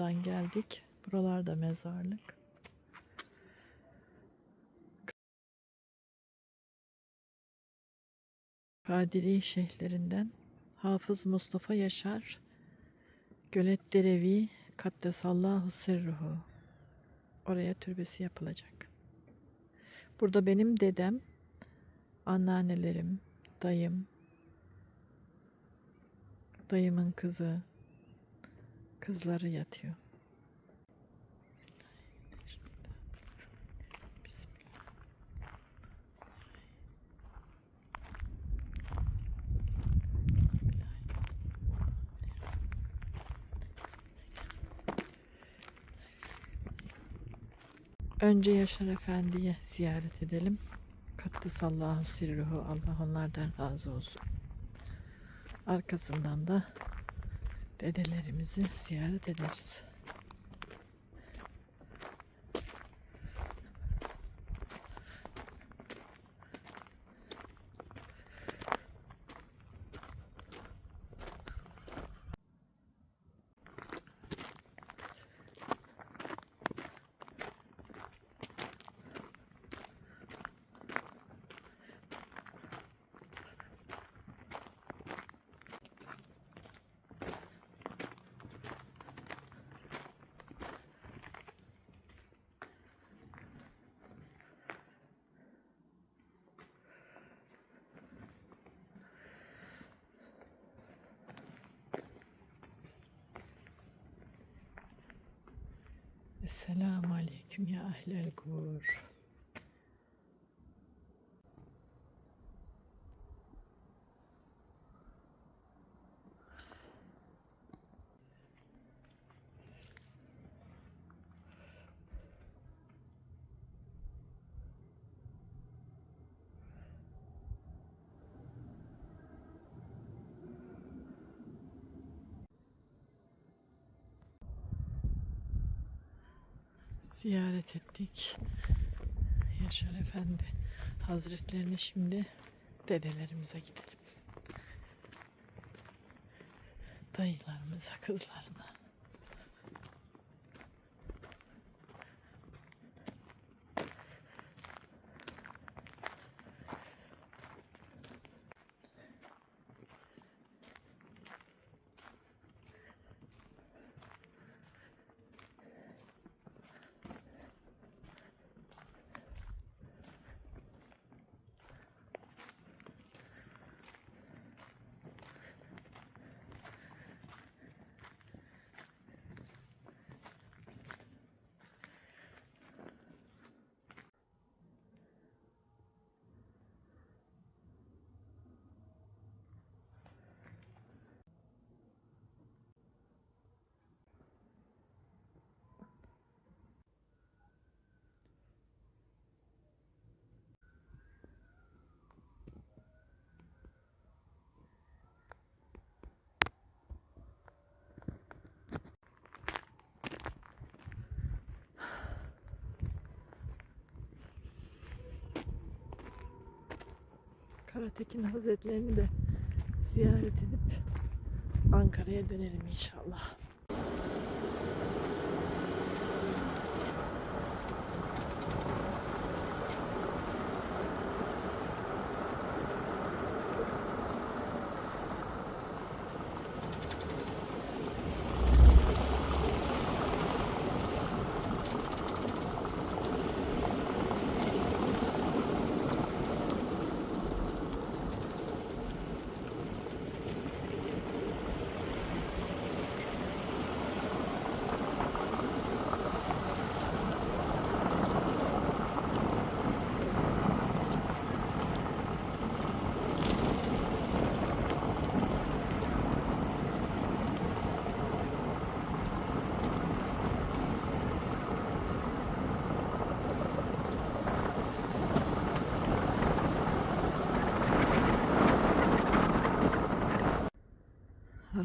buradan geldik. Buralarda mezarlık. Kadiri şeyhlerinden Hafız Mustafa Yaşar Gölet Derevi Kaddesallahu Sirruhu Oraya türbesi yapılacak. Burada benim dedem, anneannelerim, dayım, dayımın kızı, kızları yatıyor. Önce Yaşar Efendi'yi ziyaret edelim. Kaddesallahu sirruhu. Allah onlardan razı olsun. Arkasından da dedelerimizi ziyaret ederiz. Esselamu Aleyküm ya ehlel gur. Ziyaret ettik. Yaşar Efendi Hazretlerine şimdi dedelerimize gidelim. Dayılarımıza, kızlarına. Karatekin Hazretlerini de ziyaret edip Ankara'ya dönelim inşallah.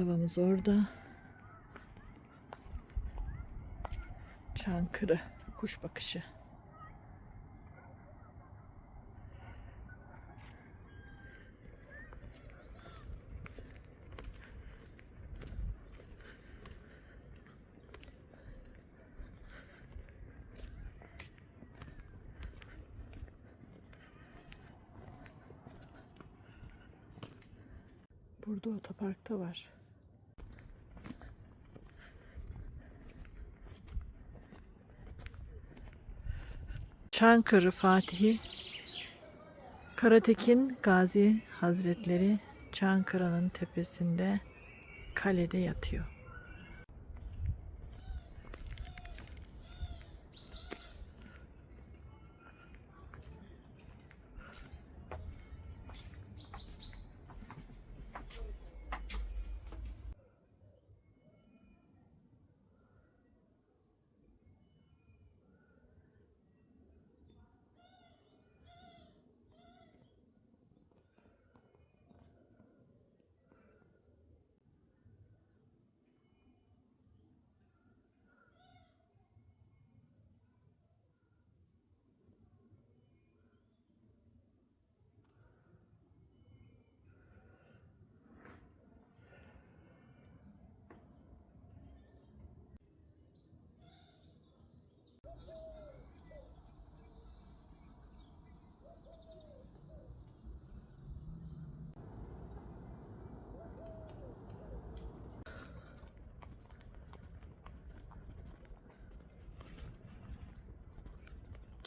Arabamız orada. Çankırı kuş bakışı. Burada otoparkta var. Çankırı Fatihi Karatekin Gazi Hazretleri Çankırı'nın tepesinde kalede yatıyor.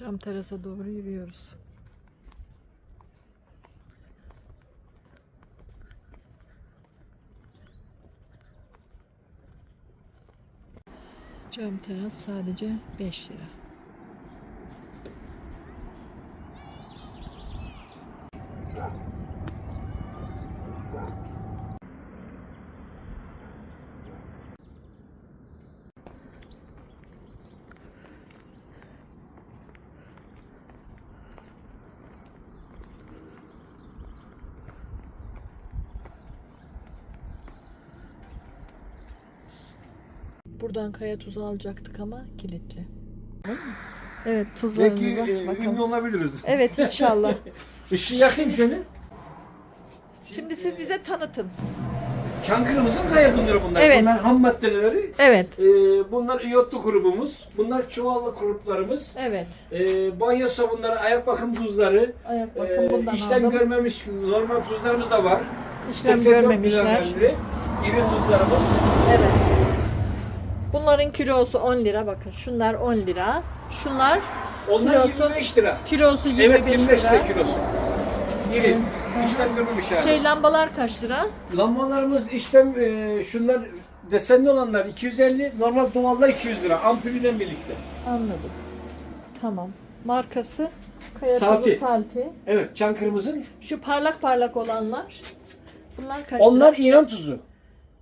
Cam terasa doğru yürüyoruz. Cam teras sadece 5 lira. Buradan kaya tuzu alacaktık ama kilitli. Evet Belki tuzlarımıza e, ünlü olabiliriz. Evet inşallah. Işığı yakayım şöyle. Şimdi siz bize tanıtın. Çankırımızın kaya tuzları bunlar. Evet. Bunlar ham maddeleri. Evet. E, bunlar iyotlu grubumuz. Bunlar çuvallı gruplarımız. Evet. E, banyo sabunları, ayak bakım tuzları. Ayak E, bakın bundan işlem aldım. görmemiş normal tuzlarımız da var. İşlem 84 görmemişler. İri tuzlarımız. Evet. Bunların kilosu 10 lira bakın. Şunlar 10 lira. Şunlar Onlar Kilosu- 25 lira. kilosu 25 Evet 25 lira. lira kilosu. İri. İşlem görmemiş yani. Şey lambalar kaç lira? Lambalarımız işlem e, şunlar desenli olanlar 250, normal doğallar 200 lira. Ampulüyle birlikte. Anladım. Tamam. Markası Kaya Salti. Salti. Evet, Çankırımızın. Şu parlak parlak olanlar. Bunlar kaç Onlar lira? İran tuzu.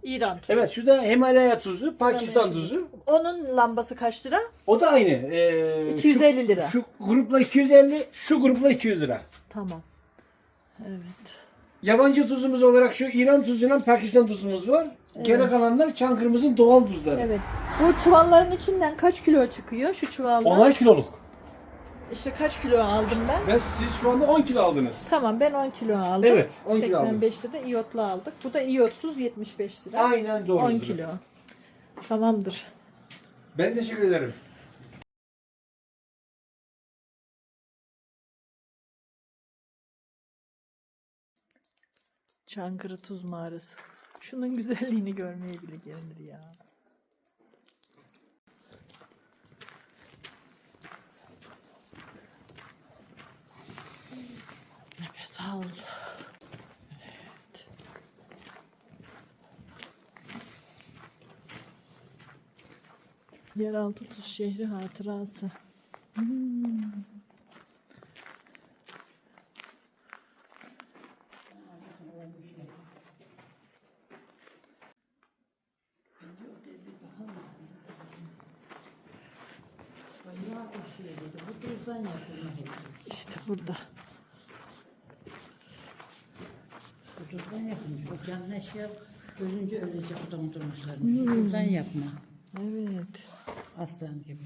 İran tuzu. Evet, şu da Himalaya tuzu, Pakistan Himalaya tuzu. tuzu. Onun lambası kaç lira? O da aynı. Ee, 250 şu- lira. Şu grupla 250, şu grupla 200 lira. Tamam. Evet. Yabancı tuzumuz olarak şu İran tuzuyla Pakistan tuzumuz var. Geri kalanlar Çankırımızın doğal tuzları. Evet. Bu çuvalların içinden kaç kilo çıkıyor şu çuvaldan? Onlar kiloluk. İşte kaç kilo aldım ben? Ve siz şu anda 10 kilo aldınız. Tamam ben 10 kilo aldım. Evet, 10 kilo 85 lira iyotlu aldık. Bu da iyotsuz 75 lira. Aynen doğru. 10 kilo. Tamamdır. Ben teşekkür ederim. Çankırı Tuz Mağarası. Şunun güzelliğini görmeye bile gelinir ya. Nefes al. Evet. Yeraltı Tuz Şehri hatırası. Hmm. İşte burada. Tuzdan yapılmış. O canlı eşya ölünce ölecek dondurmuşlar. Tuzdan yapma. Evet. Aslan gibi.